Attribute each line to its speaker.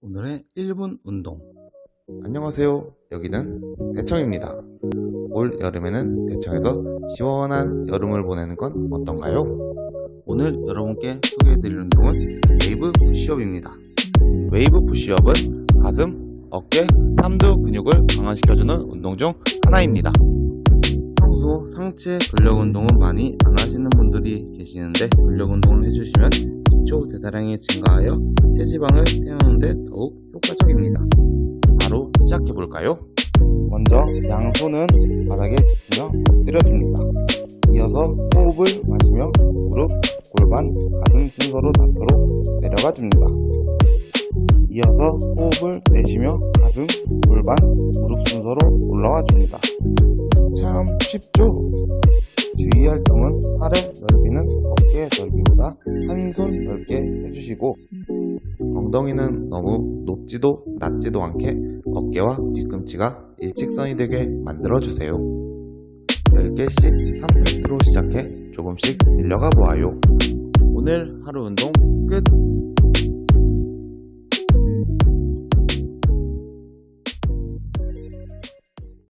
Speaker 1: 오늘의 1분 운동.
Speaker 2: 안녕하세요. 여기는 대청입니다. 올 여름에는 대청에서 시원한 여름을 보내는 건 어떤가요?
Speaker 1: 오늘 여러분께 소개해드릴 운동은 웨이브 푸시업입니다.
Speaker 2: 웨이브 푸시업은 가슴, 어깨, 삼두 근육을 강화시켜주는 운동 중 하나입니다.
Speaker 1: 평소 상체 근력 운동은 많이 안 하시는 분들이 계시는데 근력 운동을 해주시면 기초 대사량이 증가하여 체지방을 태우는데 더욱 효과적입니다.
Speaker 2: 바로 시작해 볼까요? 먼저 양손은 바닥에 짚으며 엎드려줍니다. 이어서 호흡을 마시며 무릎, 골반, 가슴 순서로 닿도록 내려가 줍니다. 이어서 호흡을 내쉬며 가슴, 골반, 무릎 순서로 올라와 줍니다. 참 쉽죠? 주의할 점은 팔의 넓이는 어깨 넓이보다 한 손 넓게 해주시고 엉덩이는 너무 높지도 낮지도 않게 어깨와 뒤꿈치가 일직선이 되게 만들어주세요. 10개씩 3세트로 시작해 조금씩 늘려가 보아요.
Speaker 1: 오늘 하루 운동 끝!